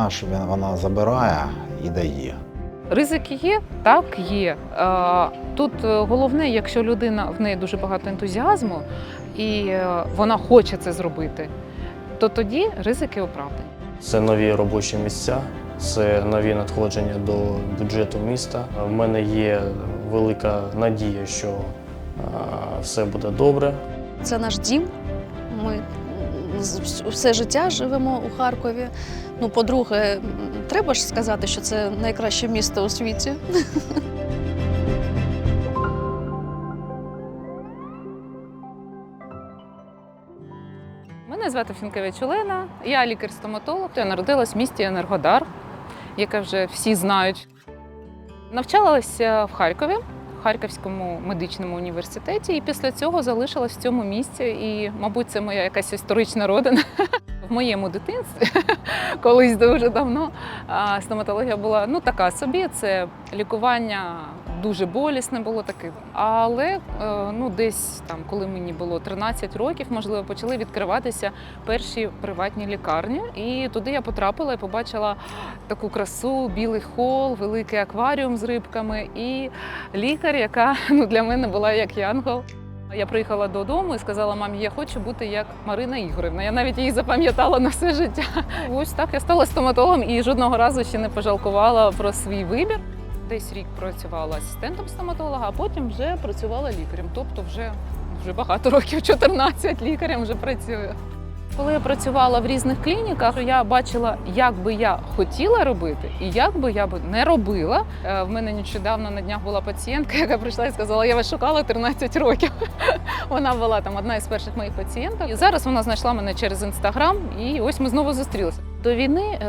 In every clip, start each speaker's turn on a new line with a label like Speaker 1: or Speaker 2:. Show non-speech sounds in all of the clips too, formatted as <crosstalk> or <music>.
Speaker 1: вона ж він- вона забирає і дає.
Speaker 2: Ризики є, так є. Е, Тут е, головне, якщо людина в неї дуже багато ентузіазму і е, вона хоче це зробити, то тоді ризики оправдані.
Speaker 3: Це нові робочі місця, це нові надходження до бюджету міста. В мене є велика надія, що все буде добре.
Speaker 4: Це наш дім. Ми все життя живемо у Харкові. Ну, по-друге, треба ж сказати, що це найкраще місто у світі.
Speaker 2: Мене звати Фінкевич Олена, я лікар-стоматолог. Я народилась в місті Енергодар, яке вже всі знають. Навчалася в Харкові, в Харківському медичному університеті, і після цього залишилась в цьому місці. І, мабуть, це моя якась історична родина. Моєму дитинстві, <laughs> колись дуже давно, стоматологія була ну така собі. Це лікування дуже болісне було таке. Але е, ну, десь там, коли мені було 13 років, можливо, почали відкриватися перші приватні лікарні. І туди я потрапила і побачила таку красу, білий хол, великий акваріум з рибками і лікар, яка ну, для мене була як янгол. Я приїхала додому і сказала мамі, я хочу бути як Марина Ігорівна. Я навіть її запам'ятала на все життя. Ось так я стала стоматологом і жодного разу ще не пожалкувала про свій вибір. Десь рік працювала асистентом стоматолога, а потім вже працювала лікарем. Тобто вже, вже багато років, 14 лікарем вже працюю. Коли я працювала в різних клініках, я бачила, як би я хотіла робити, і як би я б не робила. Е, В мене нещодавно на днях була пацієнтка, яка прийшла і сказала, я вас шукала 13 років. <laughs> Вона була там одна із перших моїх пацієнток. І зараз вона знайшла мене через інстаграм, і ось ми знову зустрілися. До війни е,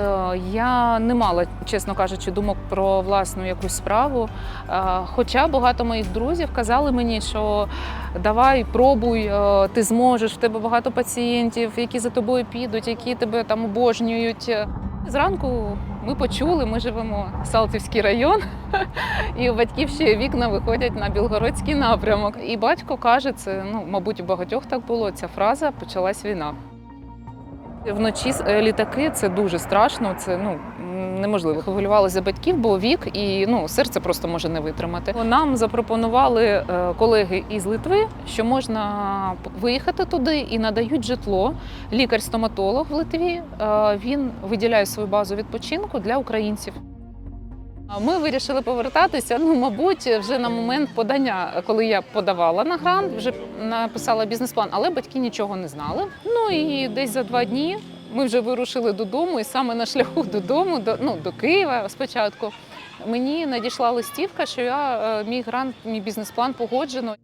Speaker 2: я не мала, чесно кажучи, думок про власну якусь справу. Е, Хоча багато моїх друзів казали мені, що давай, пробуй, е, ти зможеш, в тебе багато пацієнтів, які за тобою підуть, які тебе там обожнюють. Зранку ми почули, ми живемо в Салтівський район, <laughs> і батьків ще вікна виходять на Білгородський напрямок. І батько каже, це ну, мабуть, у багатьох так було. Ця фраза почалась війна. Вночі е, літаки це дуже страшно. Це ну неможливо. Хвилювалися за батьків, бо вік і ну серце просто може не витримати. Нам запропонували е, колеги із Литви, що можна виїхати туди і надають житло. Лікар-стоматолог в Литві е, він виділяє свою базу відпочинку для українців. Ми вирішили повертатися. Ну, мабуть, вже на момент подання, коли я подавала на грант, вже написала бізнес-план, але батьки нічого не знали. Ну і десь за два дні ми вже вирушили додому, і саме на шляху додому, до, ну, до Києва спочатку, мені надійшла листівка, що я е, мій грант, мій бізнес-план погоджено.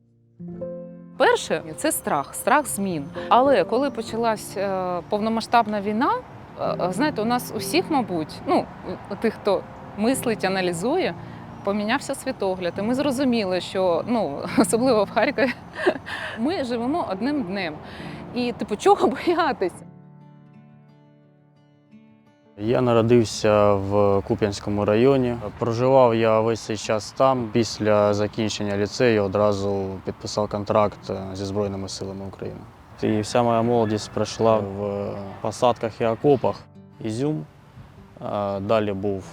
Speaker 2: Перше це страх, страх змін. Але коли почалась е, повномасштабна війна, е, знаєте, у нас усіх, мабуть, ну тих, хто мислить, аналізує, помінявся світогляд. І ми зрозуміли, що ну <laughs> особливо в Харкові, <laughs> ми живемо одним днем. І типу, чого <laughs> боятися?
Speaker 3: Я народився в Куп'янському районі. Проживав я весь цей час там. Після закінчення ліцею одразу підписав контракт е, зі Збройними силами України. І вся моя молодість пройшла в посадках і окопах. Ізюм, далі був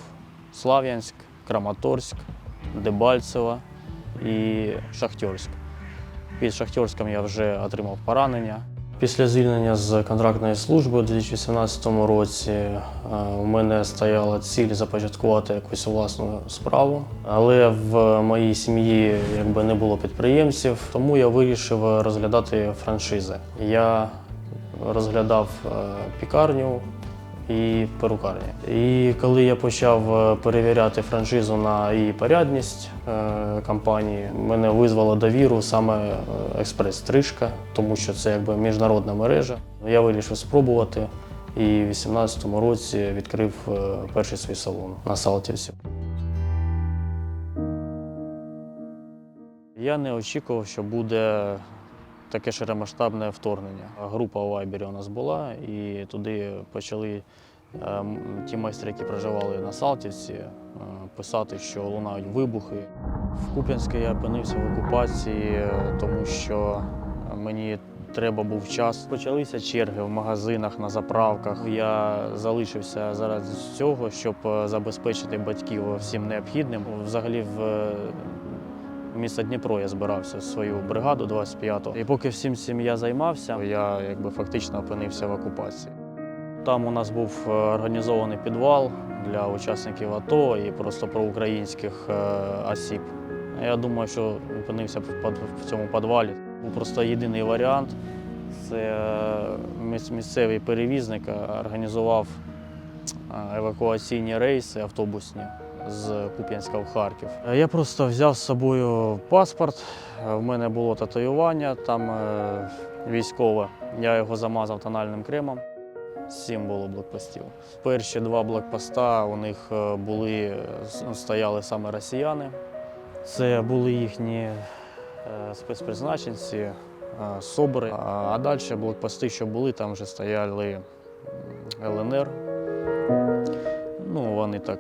Speaker 3: Слав'янськ, Краматорськ, Дебальцево і Шахтьорськ. Під Шахтьорськом я вже отримав поранення. Після звільнення з контрактної служби у 2017 році е, у мене стояла ціль започаткувати якусь власну справу, але в моїй сім'ї якби не було підприємців, тому я вирішив розглядати франшизи. Я розглядав е, пікарню і перукарні. І коли я почав е, перевіряти франшизу на її порядність е, компанії, мене визвало довіру саме е, експрес-стрижка, тому що це якби міжнародна мережа. Я вирішив спробувати і в 2018 році відкрив перший свій салон на Салтівці. Я не очікував, що буде таке широмасштабне вторгнення. Група у Вайбері у нас була, і туди почали е, ті майстри, які проживали на Салтівці, е, писати, що лунають вибухи. В Куп'янську я опинився в окупації, е, тому що мені треба був час. Почалися черги в магазинах, на заправках. Я залишився заради цього, щоб забезпечити батьків всім необхідним. Взагалі в місто Дніпро я збирався свою бригаду 25-го. І поки всім цим я займався, я якби фактично опинився в окупації. Там у нас був е, організований підвал для учасників АТО і просто проукраїнських е, осіб. Я думаю, що опинився в цьому підвалі. Був просто єдиний варіант. Це е, місцевий перевізник організував евакуаційні рейси автобусні з Куп'янська в Харків. Е, Я просто взяв з собою паспорт. е, В мене було татуювання там е, військове. Я його замазав тональним кремом. Сім було блокпостів. Перші два блокпоста у них були, стояли саме росіяни. Це були їхні спецпризначенці, СОБРи. А, а далі блокпости, що були, там вже стояли ЛНР. Ну, вони так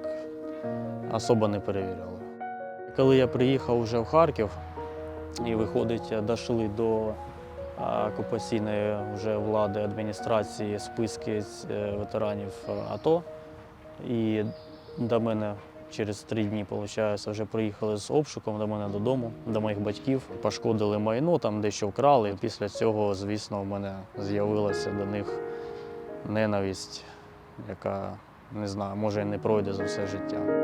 Speaker 3: особо не перевіряли. Коли я приїхав вже в Харків і виходить, дійшли до окупаційної вже влади адміністрації списки е, ветеранів е, АТО. І до мене через три дні, виходить, вже приїхали з обшуком до мене додому, до моїх батьків. Пошкодили майно, там дещо вкрали. Після цього, звісно, в мене з'явилася до них ненависть, яка не знаю, може і не пройде за все життя.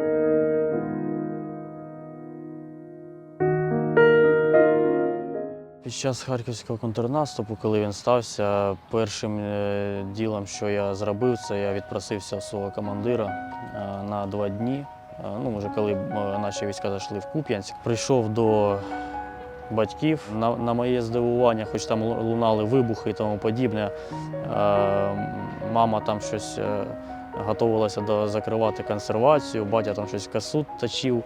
Speaker 3: Під час харківського контрнаступу, коли він стався, першим е, ділом, що я зробив, це я відпросився у свого командира е, на два дні. Е, Ну, вже коли наші війська зайшли в Куп'янськ, прийшов до батьків. На, на моє здивування, хоч там лунали вибухи і тому подібне, мама там щось готувалася до закривати консервацію, батя там щось касу точив.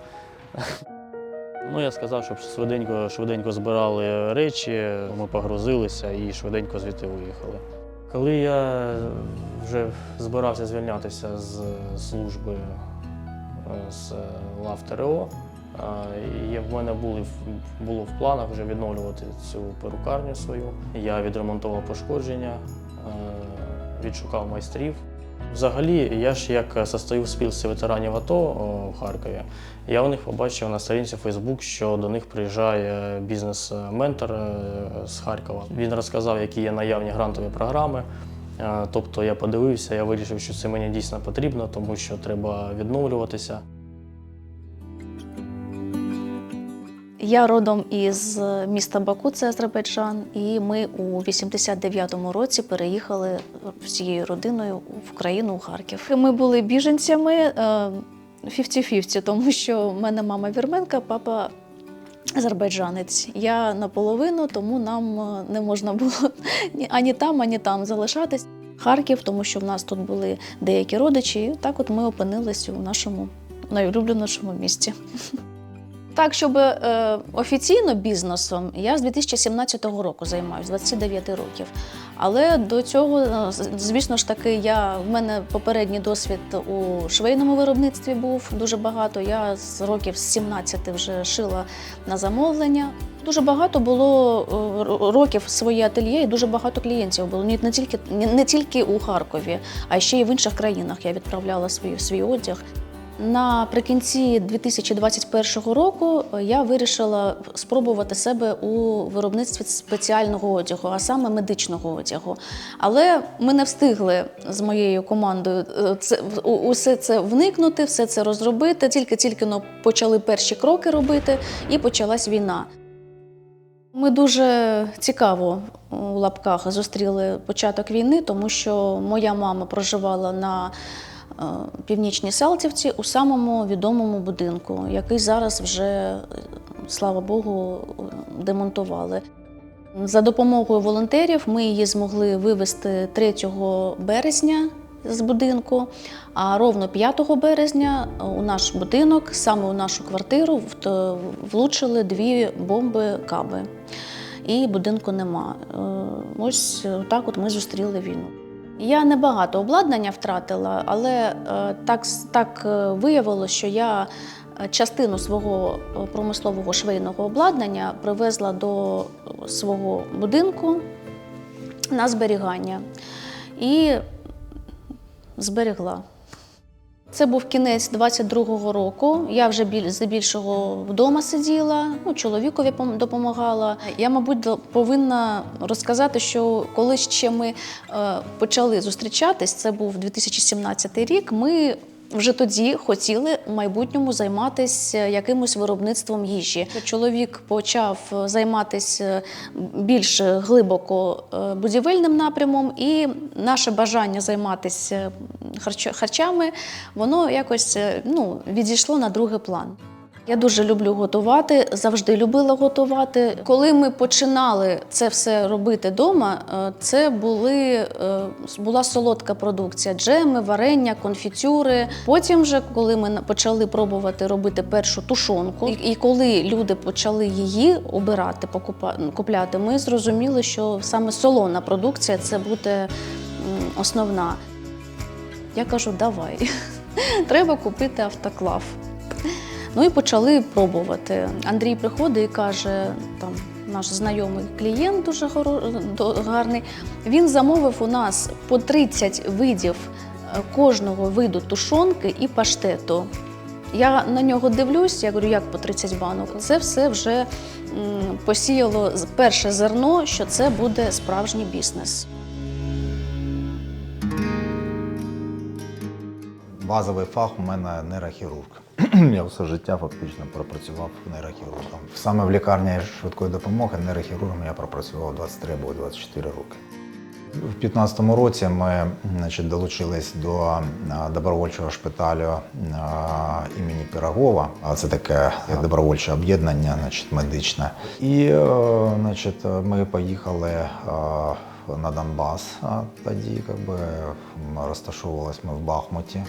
Speaker 3: Ну, я сказав, щоб швиденько, швиденько збирали речі, ми погрузилися і швиденько звідти виїхали. Коли я вже збирався звільнятися з служби е, з лав ТРО, е, в мене були, було в планах вже відновлювати цю перукарню свою. Я відремонтував пошкодження, е, відшукав майстрів. Взагалі, я ж як состою в спілці ветеранів АТО в Харкові, я у них побачив на сторінці Фейсбук, що до них приїжджає бізнес-ментор е, з Харкова. Він розказав, які є наявні грантові програми. Е, Тобто я подивився, я вирішив, що це мені дійсно потрібно, тому що треба відновлюватися.
Speaker 4: Я родом із міста Баку, це Азербайджан, і ми у 89-му році переїхали всією родиною в країну у Харків. Ми були біженцями е, 50-50, тому що в мене мама вірменка, папа азербайджанець. Я наполовину, тому нам е, не можна було <laughs> ні- ані там, ані там залишатись. Харків, тому що в нас тут були деякі родичі. І так от ми опинилися у нашому найулюбленішому місті. <laughs> Так, щоб е, офіційно бізнесом я з 2017 року займаюся, 29 років. Але до цього, е, звісно ж таки, я, в мене попередній досвід у швейному виробництві був дуже багато. Я з років з 17 вже шила на замовлення. Дуже багато було е, років своє ательє, і дуже багато клієнтів було. Не, тільки, не тільки у Харкові, а ще й в інших країнах я відправляла свій, свій одяг. Наприкінці 2021 року я вирішила спробувати себе у виробництві спеціального одягу, а саме медичного одягу. Але ми не встигли з моєю командою е, це усе це вникнути, все це розробити. Тільки-тільки но почали перші кроки робити, і почалась війна. Ми дуже цікаво у лапках зустріли початок війни, тому що моя мама проживала на е, північній Салтівці у самому відомому будинку, який зараз вже, е, слава Богу, демонтували. За допомогою волонтерів ми її змогли вивезти 3 березня з будинку, а ровно 5 березня у наш будинок, саме у нашу квартиру, влучили дві бомби каби. І будинку нема. Е, Ось так от ми зустріли війну. Я небагато обладнання втратила, але е, так, так е, виявилося, що я е, частину свого промислового швейного обладнання привезла до свого будинку на зберігання. І зберегла. Це був кінець 22-го року. Я вже біль, здебільшого вдома сиділа, ну, чоловікові допомагала. Я, мабуть, повинна розказати, що коли ще ми е, почали зустрічатись, це був 2017 рік. Ми вже тоді хотіли в майбутньому займатися якимось виробництвом їжі. Чоловік почав займатися більш глибоко е, будівельним напрямом, і наше бажання займатися харчами, воно якось е, ну, відійшло на другий план. Я дуже люблю готувати, завжди любила готувати. Коли ми починали це все робити вдома, це були, е, була солодка продукція: джеми, варення, конфітюри. Потім, вже, коли ми почали пробувати робити першу тушонку, і, коли люди почали її обирати, купляти, ми зрозуміли, що саме солона продукція це буде основна. Я кажу, давай, <laughs> треба купити автоклав. Ну і почали пробувати. Андрій приходить і каже, там наш знайомий клієнт дуже гарний. Він замовив у нас по 30 видів е, кожного виду тушонки і паштету. Я на нього дивлюсь, я говорю, як по 30 банок. Це все вже посіяло перше зерно, що це буде справжній бізнес.
Speaker 1: Базовий фах у мене нейрохірург. <clears throat> Я все життя фактично пропрацював нейрохірургом. Саме в лікарні швидкої допомоги нейрохірургом я пропрацював 23 або 24 роки. У 2015 році ми значить, долучились до добровольчого шпиталю імені Пірогова. Це таке добровольче об'єднання, значить, медичне. І е, значить, ми поїхали на Донбас а, тоді, якби розташовувалися ми в Бахмуті.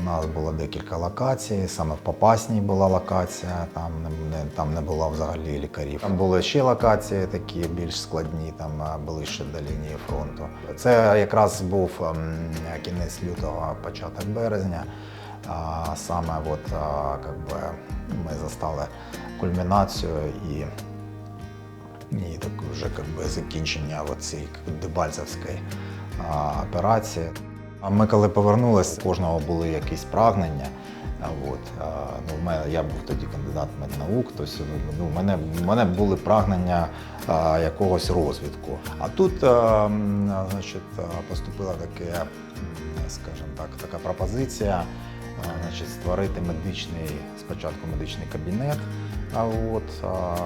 Speaker 1: У нас було декілька локацій, саме в Попасній була локація, там не, там не було взагалі лікарів. Там були ще локації такі більш складні, там а, ближче до лінії фронту. Це якраз був ем, кінець лютого, початок березня. Саме от, как би, ми застали кульмінацію і, і так вже би, закінчення цієї Дебальцевської операції. А ми коли повернулися, кожного були якісь прагнення. От, ну, я був тоді кандидат меднаук, тобто ну, в мене, мене були прагнення а, якогось розвитку. А тут а, значить, поступила таке, скажімо так, така пропозиція а, значить, створити медичний, спочатку медичний кабінет. А от а,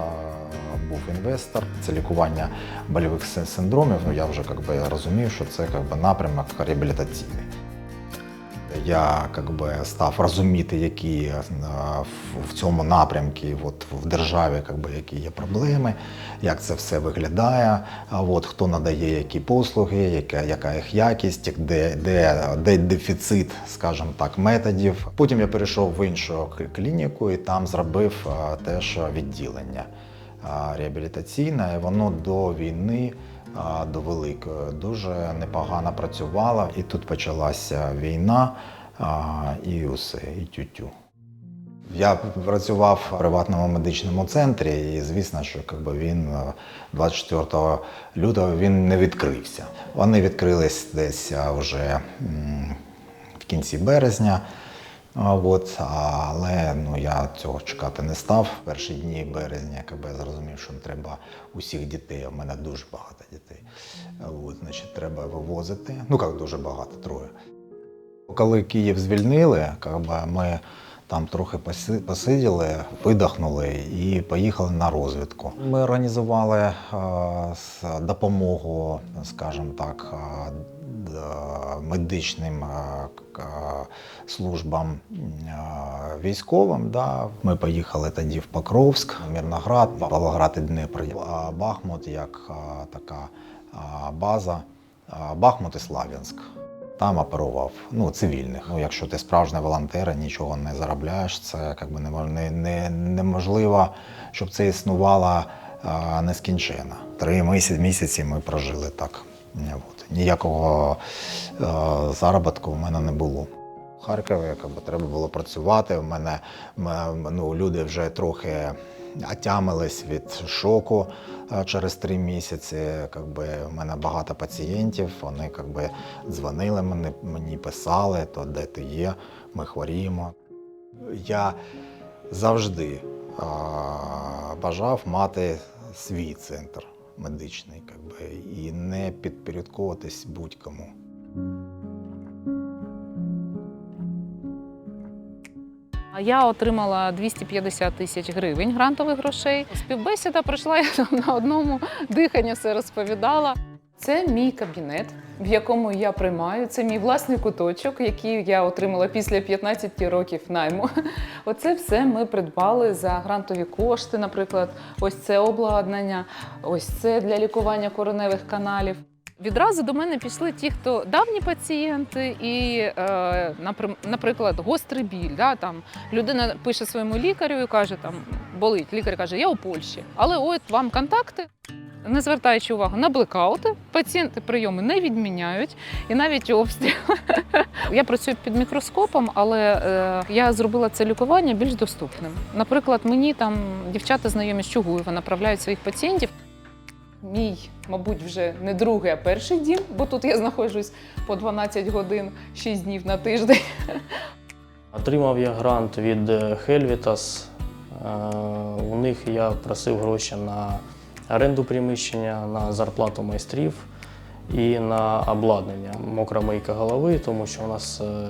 Speaker 1: був інвестор, це лікування больових син- синдромів. Ну я вже би, розумів, що це би, напрямок реабілітаційний. Я би, став розуміти, які е, в- цьому напрямку от, в державі би, які є проблеми, як це все виглядає, от, хто надає які послуги, яка, яка їх якість, де, де, де дефіцит, скажімо так, методів. Потім я перейшов в іншу клініку і там зробив е, теж відділення а, реабілітаційне. І воно до війни до великої дуже непогано працювало. І тут почалася війна, і усе, і тютю. Я працював в приватному медичному центрі, і звісно, що якби, він е, 24 лютого він не відкрився. Вони відкрились десь вже в кінці березня. От, але ну, я цього чекати не став. Перші дні березня я зрозумів, що треба усіх дітей, а в мене дуже багато дітей. От, значить, треба вивозити. Ну як дуже багато, троє. Коли Київ звільнили, ми там трохи посиділи, видихнули і поїхали на розвідку. Ми організували допомогу, скажімо так, медичним е, е, службам е, військовим. Ми поїхали тоді в Покровськ, Мірноград, Павлоград і Дніпро. Бахмут як е, така е, база, е, Бахмут і Слав'янськ. Там оперував ну, цивільних. Ну, якщо ти справжній волонтер, нічого не заробляєш, це якби не, не, не, неможливо, щоб це існувало а, нескінченно. Три місяці ми прожили так. От. Ніякого а, заробітку в мене не було. В Харкові якби, треба було працювати. У мене ну, люди вже трохи отямились від шоку е, через три місяці. Якби, у мене багато пацієнтів, вони якби, дзвонили мені, мені писали, то де ти є, ми хворіємо. Я завжди а, бажав мати свій центр медичний, якби, і не підпорядковуватись будь-кому.
Speaker 2: Я отримала 250 тисяч гривень грантових грошей. Співбесіда пройшла, я там на одному диханні все розповідала. Це мій кабінет, в якому я приймаю. Це мій власний куточок, який я отримала після 15 років найму. <laughs> Оце все ми придбали за грантові кошти. Наприклад, ось це обладнання, ось це для лікування короневих каналів. Відразу до мене пішли ті, хто давні пацієнти, і, е, наприклад, гострий біль. Да, там, людина пише своєму лікарю і каже, там, болить. Лікар каже, я у Польщі. Але от вам контакти. Не звертаючи увагу на блекаути, пацієнти прийоми не відміняють і навіть обстріл. Я працюю під мікроскопом, але е, я зробила це лікування більш доступним. Наприклад, мені там дівчата знайомі з Чугуєва направляють своїх пацієнтів. Мій, мабуть, вже не другий, а перший дім, бо тут я знаходжусь по 12 годин 6 днів на тиждень.
Speaker 3: Отримав я грант від е, Helvitas. Е, У них я просив гроші на оренду приміщення, на зарплату майстрів і на обладнання. Мокра мийка голови, тому що у нас е,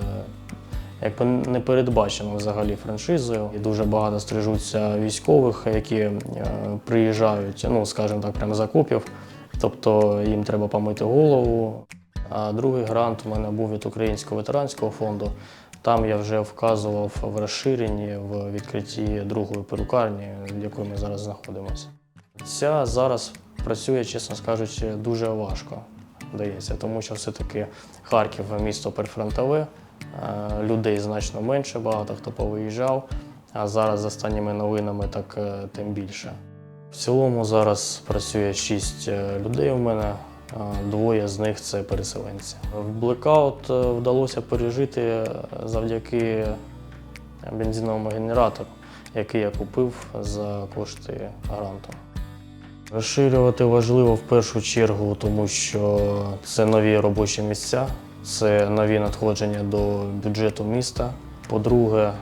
Speaker 3: якби не передбачено взагалі франшизою. І дуже багато стрижуться військових, які е, приїжджають, ну скажімо так, прямо з окопів. Тобто їм треба помити голову. А другий грант у мене був від Українського ветеранського фонду. Там я вже вказував в розширенні в відкритті другої перукарні, в якої ми зараз знаходимося. Ця зараз працює, чесно скажучи, дуже важко, здається, тому що все-таки Харків місто прифронтове, е, людей значно менше, багато хто повиїжджав, а зараз з останніми новинами так е, тим більше. В цілому зараз працює шість е, людей у мене. Двоє з них це переселенці. В блекаут вдалося пережити завдяки бензиновому генератору, який я купив за кошти гранту. Розширювати важливо в першу чергу, тому що це нові робочі місця, це нові надходження до бюджету міста. По-друге, е,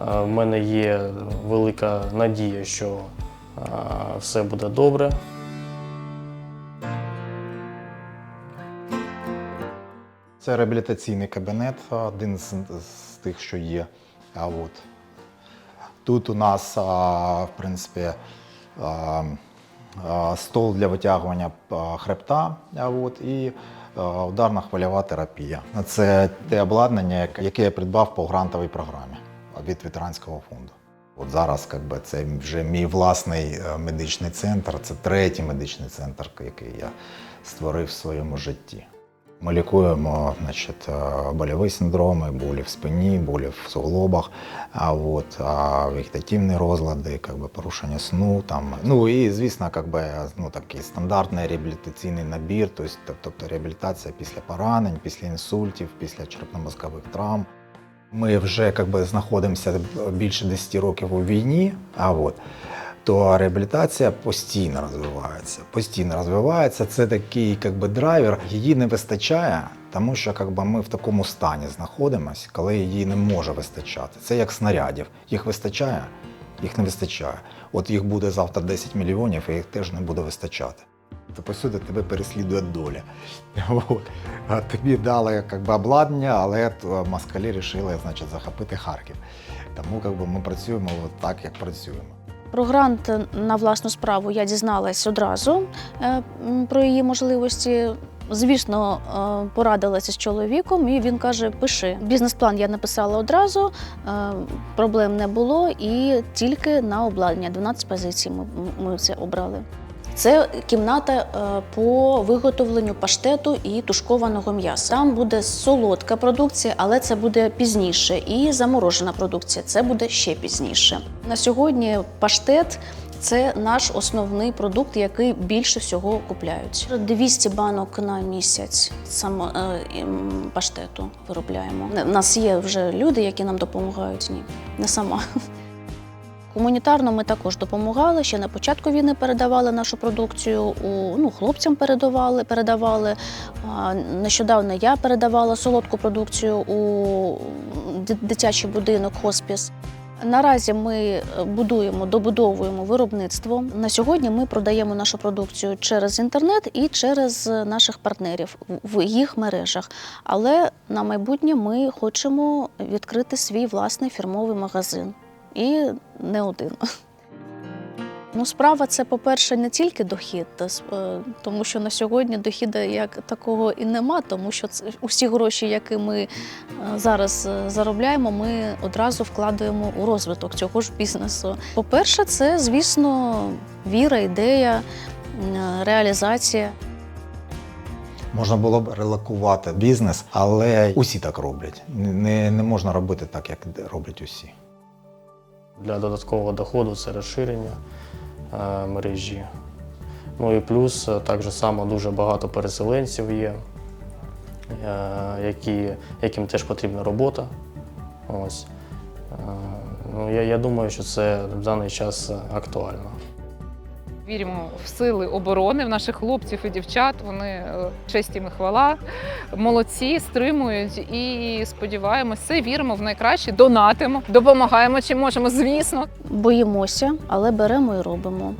Speaker 3: в мене є велика надія, що е, все буде добре.
Speaker 1: Це реабілітаційний кабінет, один з, з тих, що є. А от тут у нас, в принципі, стол для витягування хребта, от, і ударна хвильова терапія. Це те обладнання, яке- я придбав по грантовій програмі від ветеранського фонду. От зараз би, це вже мій власний е, медичний центр, це третій медичний центр, який я створив в своєму житті. Ми лікуємо значить, е, синдроми, болі в спині, болі в суглобах, а от, а вегетативні розлади, как би, порушення сну. Там. Ну і, звісно, как би, ну, такий стандартний реабілітаційний набір, тобто реабілітація після поранень, після інсультів, після черепно-мозкових травм. Ми вже как би, знаходимося більше 10 років у війні, а от, то реабілітація постійно розвивається. Постійно розвивається. Це такий как би, драйвер. Її не вистачає, тому що как би, ми в такому стані знаходимося, коли її не може вистачати. Це як снарядів. Їх вистачає, їх не вистачає. От їх буде завтра 10 мільйонів, і їх теж не буде вистачати. То по суті тебе переслідує доля. <laughs> От. А тобі дали как би, обладнання, але то москалі вирішили захопити Харків. Тому как би, ми працюємо от так, як працюємо.
Speaker 4: Про грант на власну справу я дізналась одразу е, про її можливості. Звісно, е, порадилася з чоловіком, і він каже: пиши. Бізнес-план я написала одразу, е, проблем не було, і тільки на обладнання 12 позицій ми, ми це обрали. Це кімната е, по виготовленню паштету і тушкованого м'яса. Там буде солодка продукція, але це буде пізніше. І заморожена продукція це буде ще пізніше. На сьогодні паштет це наш основний продукт, який більше всього купляють. 200 банок на місяць само е, паштету виробляємо. У нас є вже люди, які нам допомагають. Ні, не сама. Гуманітарно ми також допомагали. Ще на початку війни передавали нашу продукцію. У, ну, хлопцям передавали, передавали. Нещодавно я передавала солодку продукцію у дитячий будинок хоспіс. Наразі ми е, будуємо, добудовуємо виробництво. На сьогодні ми продаємо нашу продукцію через інтернет і через наших партнерів в їх мережах. Але на майбутнє ми хочемо відкрити свій власний фірмовий магазин. І не один. Ну, справа це, по-перше, не тільки дохід, е, тому що на сьогодні дохіду як такого і нема, тому що усі гроші, які ми е, зараз е, заробляємо, ми одразу вкладаємо у розвиток цього ж бізнесу. По-перше, це, звісно, віра, ідея, реалізація.
Speaker 1: Можна було б релокувати бізнес, але усі так роблять. Не, не можна робити так, як роблять усі.
Speaker 3: Для додаткового доходу це розширення е, мережі. Ну і плюс е, так само дуже багато переселенців є, е, які, яким теж потрібна робота. Ось. Ну, я, я думаю, що це в даний час актуально.
Speaker 2: Віримо в сили оборони, в наших хлопців і дівчат. Вони е, честь і хвала, молодці, стримують і сподіваємося, віримо в найкраще, донатимо, допомагаємо чим можемо, звісно.
Speaker 4: Боїмося, але беремо і робимо.